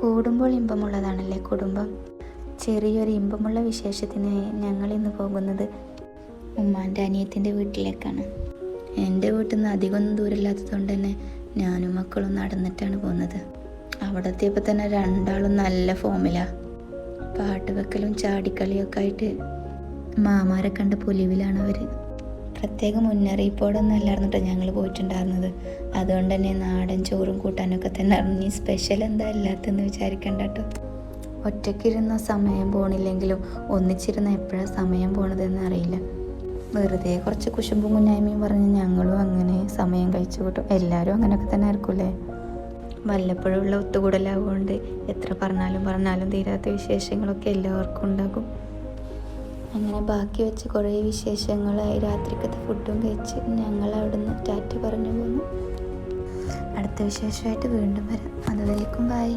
കൂടുമ്പോൾ ഇമ്പമുള്ളതാണല്ലേ കുടുംബം? ചെറിയൊരു ഇമ്പമുള്ള വിശേഷത്തിനായി ഞങ്ങൾ ഇന്ന് പോകുന്നത് ഉമ്മാന്റെ അനിയത്തിന്റെ വീട്ടിലേക്കാണ്. എന്റെ വീട്ടിൽ നിന്ന് അധികമൊന്നും ദൂരമില്ലാത്തതുകൊണ്ട് തന്നെ ഞാനും മക്കളും നടന്നിട്ടാണ് പോകുന്നത്. അവിടെ എത്തിയപ്പോൾ തന്നെ രണ്ടാളും നല്ല ഫോമിലാണ് പാട്ട് വെക്കലും ചാടിക്കളിയൊക്കെ ആയിട്ട് മാമാരെ കണ്ട പൊലിവിലാണ് അവർ പ്രത്യേക മുന്നറിയിപ്പോടൊന്നും അല്ലായിരുന്നു കേട്ടോ ഞങ്ങൾ പോയിട്ടുണ്ടായിരുന്നത്. അതുകൊണ്ട് തന്നെ നാടൻ ചോറും കൂട്ടാനൊക്കെ തന്നെ ഇറങ്ങി സ്പെഷ്യൽ എന്താ ഇല്ലാത്തെന്ന് വിചാരിക്കണ്ട കേട്ടോ ഒറ്റയ്ക്കിരുന്ന സമയം പോണില്ലെങ്കിലും ഒന്നിച്ചിരുന്ന എപ്പോഴാണ് സമയം പോണതെന്ന് അറിയില്ല. വെറുതെ കുറച്ച് കുശുമ്പും കുഞ്ഞായ്മയും പറഞ്ഞ് ഞങ്ങളും അങ്ങനെ സമയം കഴിച്ചു കൂട്ടും. എല്ലാവരും അങ്ങനെയൊക്കെ തന്നെ ആയിരിക്കുമല്ലേ വല്ലപ്പോഴുള്ള ഒത്തുകൂടലാവുകൊണ്ട് എത്ര പറഞ്ഞാലും പറഞ്ഞാലും തീരാത്ത വിശേഷങ്ങളൊക്കെ എല്ലാവർക്കും ഉണ്ടാകും. അങ്ങനെ ബാക്കി വെച്ച് കുറേ വിശേഷങ്ങളായി രാത്രിക്കത്തെ ഫുഡും കഴിച്ച് ഞങ്ങൾ അവിടുന്ന് ടാറ്റ പറഞ്ഞു പോന്നു. അടുത്ത വിശേഷമായിട്ട് വീണ്ടും വരാം. അതുവരേക്കും ബായ്